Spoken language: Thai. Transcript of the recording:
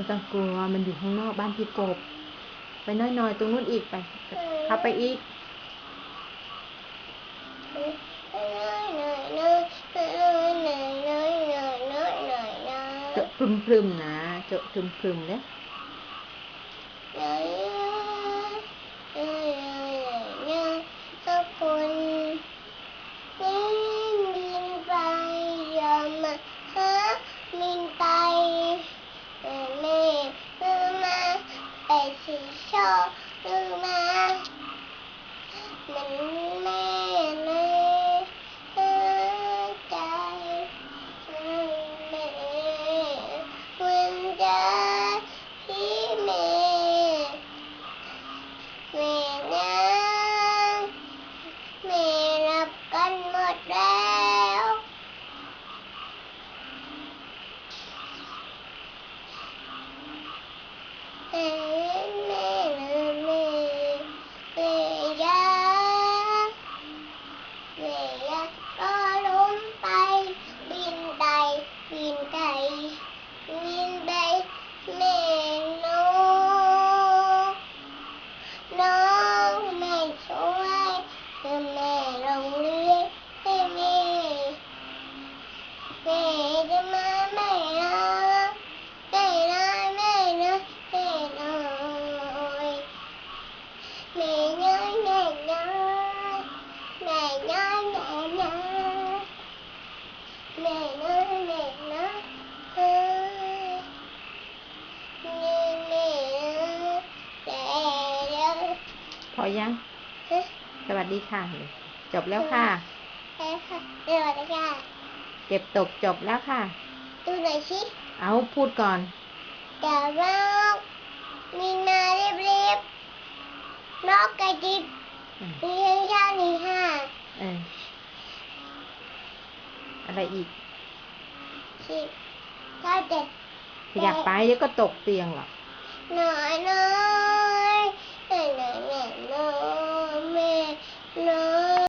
มันตั้งกลัวมันอยู่ข้างนอกบ้านพี่กบ ไปน้อยๆตรงนู้นอีกไปเข้าไปอีกเจาะพรึมๆนะเจาะพรึมพรึมๆเนี่ย มันแม่เลยเออใจ แม่คุณจะพี่แม่แม่ยังแม่รับกันหมดแล้วแม่แม่แม่แม่ยัง เวียก็ล้มไป บินไดบินไกลบินไปแม่นกน้องแม่ช่วยคือแม่โรงเรียนให้แม่แม่จะมาแม่นะแม่นะแม่นะแม่น้อยแม่น้อยแม่น้อย แม่น้อยแม่น้อยแม่น้อยแม่น้อยเอ้ยแม่แม่แต่เดี๋ยว พอยังฮะสวัสดีค่ะ จบแล้วค่ะแต่ค่ะเดี๋ยวนะค่ะ เก็บตกจบแล้วค่ะ ดูหน่อยสิ เอาพูดก่อนเดี๋ยวเรามีนาเรียบๆนกกระดิบอืมมีชามีห้าเอออะไรอีกสิบเท่าเจ็ดอยากไปเดี๋ยวก็ตกเตียงหรอกหน่อยหน่